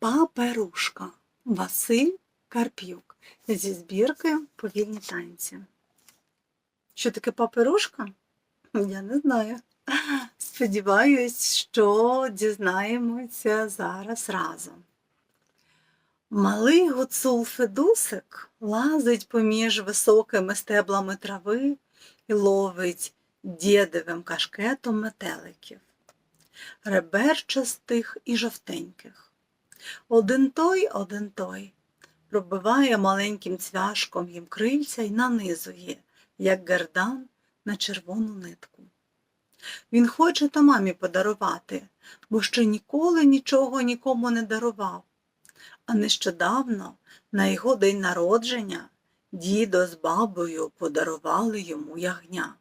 Паперушка Василь Карп'юк зі збірки Повільні танці. Що таке паперушка? Я не знаю. Сподіваюсь, що дізнаємося зараз разом. Малий гуцул Федусик лазить поміж високими стеблами трави і ловить дєдовим кашкетом метеликів, реберчастих і жовтеньких. Один той, один той, пробиває маленьким цвяшком їм крильця й нанизує, як гердан на червону нитку. Він хоче то мамі подарувати, бо ще ніколи нічого нікому не дарував. А нещодавно, на його день народження, дідо з бабою подарували йому ягня.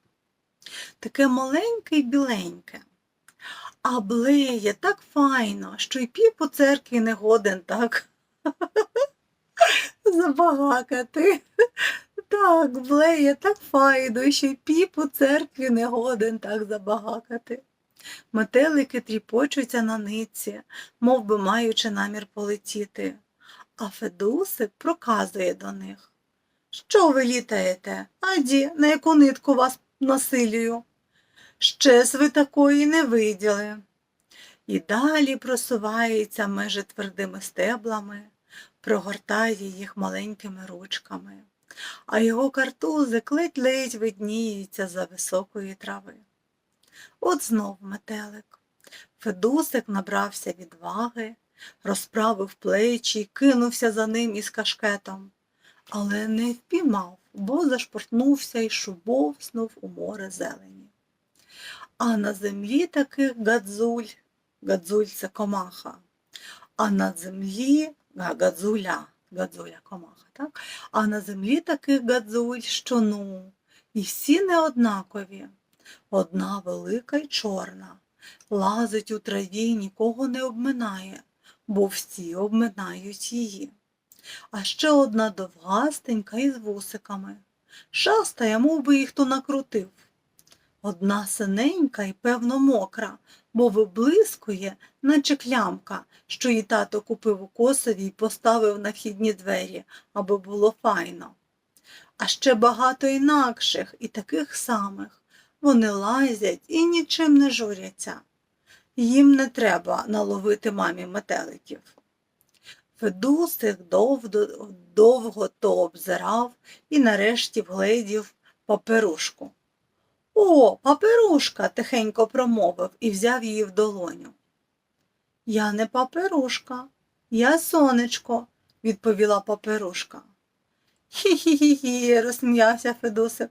Таке маленьке й біленьке. А блеє так файно, що й пів по церкві не годен так забагакати. Так, блеє так файно, що й пів по церкві не годен так забагакати. Метелики тріпочуться на ниці, мов би маючи намір полетіти, а Федусик проказує до них. Що ви літаєте? Аді, на яку нитку вас насилюю? Щес ви такої не виділи. І далі просувається межі твердими стеблами, прогортає їх маленькими ручками, а його картузик ледь-ледь видніється за високої трави. От знов метелик. Федусик набрався відваги, розправив плечі, кинувся за ним із кашкетом, але не впіймав, бо зашпортнувся і шубовснув у море зелені. А на землі таких гадзуль, гадзуль це комаха, а на землі га, гадзуля, гадзуля комаха, так? А на землі таких гадзуль, що ну, і всі неоднакові. Одна велика й чорна, лазить у траві, й нікого не обминає, бо всі обминають її. А ще одна довгастенька із вусиками. Шастає, мов би їх хто накрутив. Одна синенька і, певно, мокра, бо виблискує, наче клямка, що її тато купив у косові й поставив на вхідні двері, аби було файно. А ще багато інакших і таких самих. Вони лазять і нічим не журяться. Їм не треба наловити мамі метеликів. Федусик довго, довго то обзирав і нарешті вгледів паперушку. О, паперушка, тихенько промовив і взяв її в долоню. Я не паперушка, я сонечко, відповіла паперушка. Хі-хі-хі, розсміявся Федусик.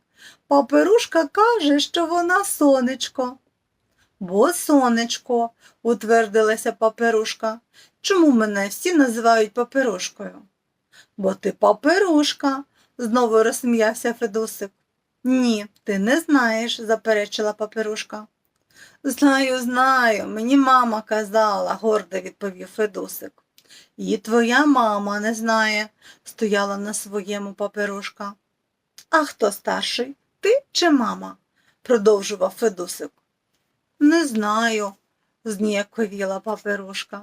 Паперушка каже, що вона сонечко. Бо сонечко, утвердилася паперушка. Чому мене всі називають паперушкою? Бо ти паперушка, знову розсміявся Федусик. Ні, ти не знаєш, заперечила паперушка. Знаю, знаю, мені мама казала, гордо відповів Федусик. І твоя мама не знає, стояла на своєму паперушка. А хто старший? Ти чи мама? продовжував Федусик. Не знаю, зніяковіла паперушка.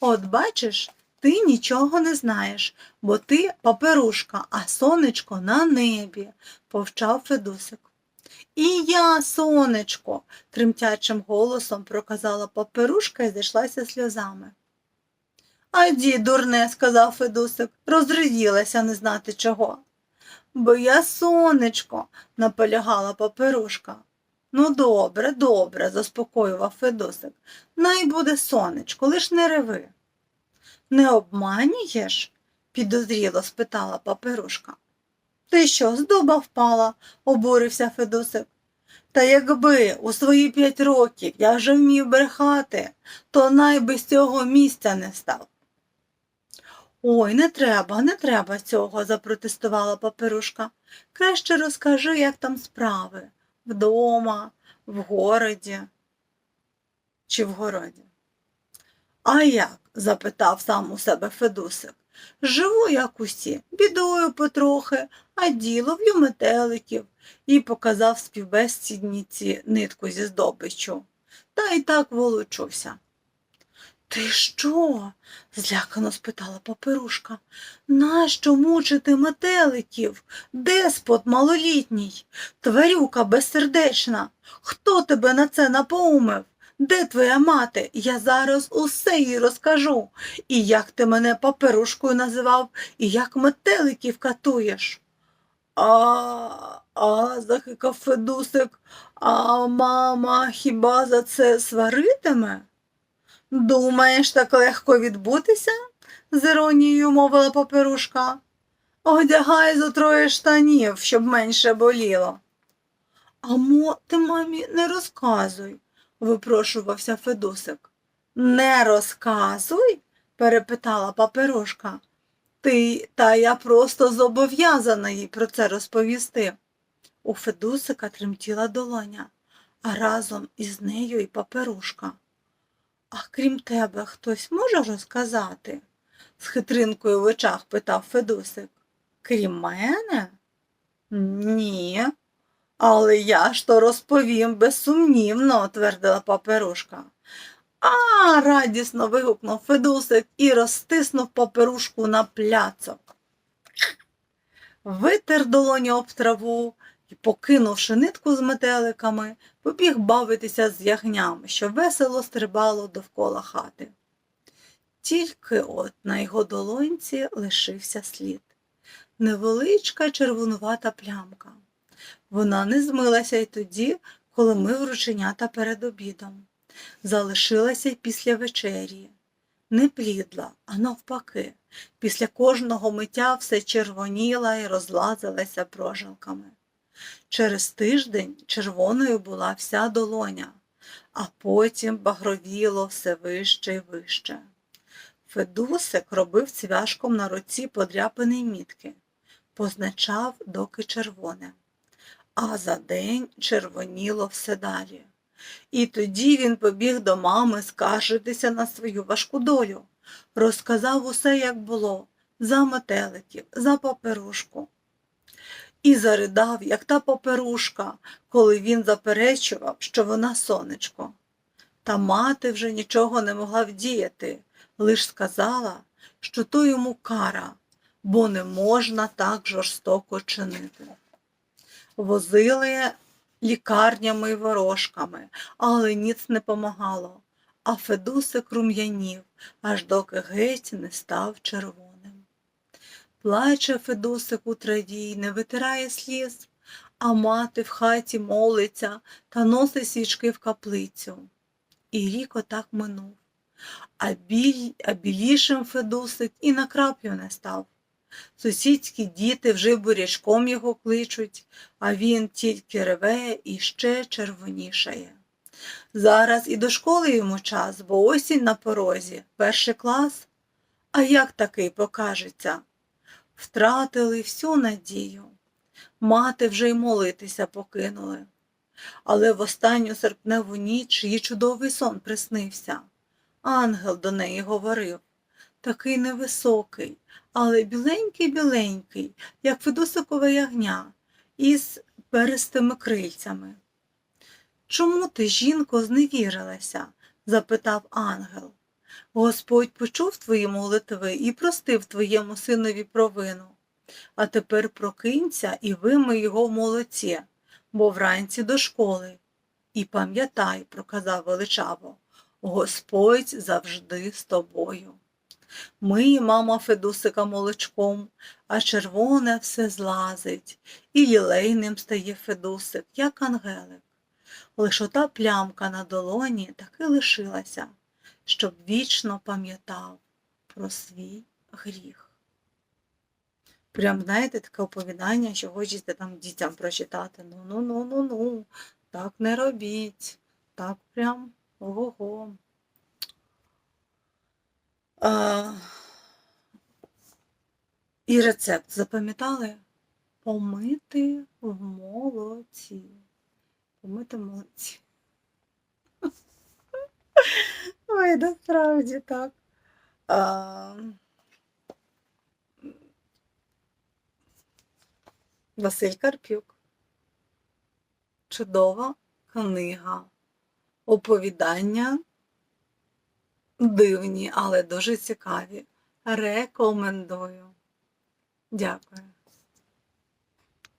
От бачиш, ти нічого не знаєш, бо ти паперушка, а сонечко на небі, повчав Федусик. І я, сонечко, тремтячим голосом проказала паперушка і зайшлася сльозами. Аді, дурне, сказав Федусик, розривілася не знати чого. Бо я сонечко, наполягала паперушка. Ну, добре, добре, заспокоював Федосик. Най буде сонечко, лиш не реви. Не обманюєш? підозріло спитала паперушка. Ти що, з дуба впала? обурився Федосик. Та якби у свої п'ять років я вже вмів брехати, то най би з цього місця не став. Ой, не треба, не треба цього, запротестувала паперушка. Краще розкажи, як там справи вдома, в городі чи в городі. А як? запитав сам у себе Федусик. Живу, як усі, бідою потрохи, а діло в'ю метеликів і показав співбесідніці нитку зі здобиччю. Та й так волочуся. Ти що? злякано спитала паперушка. Нащо мучити метеликів? Деспот малолітній, тварюка безсердечна. Хто тебе на це напоумив? Де твоя мати? Я зараз усе їй розкажу. І як ти мене паперушкою називав, і як метеликів катуєш. А, а, захикав Федусик, а мама хіба за це сваритиме? Думаєш, так легко відбутися? з іронією мовила паперушка. Одягай зо троє штанів, щоб менше боліло. А мо ти мамі не розказуй, випрошувався Федусик. Не розказуй? перепитала паперушка. Ти, та я просто зобов'язана їй про це розповісти. У Федусика тремтіла долоня, а разом із нею і паперушка. А крім тебе, хтось може розказати? з хитринкою в очах питав Федусик. Крім мене? Ні. Але я ж то розповім безсумнівно, твердила паперушка. А, радісно вигукнув Федусик і розтиснув паперушку на пляцок. Витер долоні об траву і, покинувши нитку з метеликами, побіг бавитися з ягнями, що весело стрибало довкола хати. Тільки от на його долонці лишився слід. Невеличка червонувата плямка. Вона не змилася й тоді, коли ми врученята перед обідом. Залишилася й після вечері. Не плідла, а навпаки, після кожного миття все червоніла і розлазилася прожилками. Через тиждень червоною була вся долоня, а потім багровіло все вище й вище. Федусик робив цвяшком на руці подряпані мітки, позначав, доки червоне, а за день червоніло все далі. І тоді він побіг до мами скаржитися на свою важку долю, розказав усе, як було, за метеликів, за паперушку. І заридав, як та паперушка, коли він заперечував, що вона сонечко. Та мати вже нічого не могла вдіяти, лиш сказала, що то йому кара, бо не можна так жорстоко чинити. Возили лікарнями й ворожками, але ніц не помагало, а Федусик рум'янів, аж доки геть не став червоним. Плаче Федусик у траві, не витирає сліз, а мати в хаті молиться та носить свічки в каплицю. І рік отак минув. А, біль, а білішим Федусик і на краплю не став. Сусідські діти вже бурячком його кличуть, а він тільки реве і ще червонішає. Зараз і до школи йому час, бо осінь на порозі, перший клас. А як такий покажеться? Втратили всю надію. Мати вже й молитися покинули. Але в останню серпневу ніч їй чудовий сон приснився. Ангел до неї говорив такий невисокий, але біленький-біленький, як Федосикове ягня, із перистими крильцями. Чому ти, жінко, зневірилася? запитав ангел. Господь почув твої молитви і простив твоєму синові провину. А тепер прокинься і вимий його в молоці, бо вранці до школи. І пам'ятай, проказав величаво, Господь завжди з тобою. Миє мама Федусика молочком, а червоне все злазить, і лілейним стає Федусик, як ангелик. Лиш ота плямка на долоні таки лишилася, щоб вічно пам'ятав про свій гріх. Прям, знаєте, таке оповідання, що хочеться там дітям прочитати. Ну, ну, ну, ну, ну, так не робіть. Так прям ого-го. А, і рецепт запам'ятали? Помити в молоці. Помити в молоці. Ой, насправді так. А, Василь Карпюк. Чудова книга. Оповідання дивні, але дуже цікаві. Рекомендую. Дякую.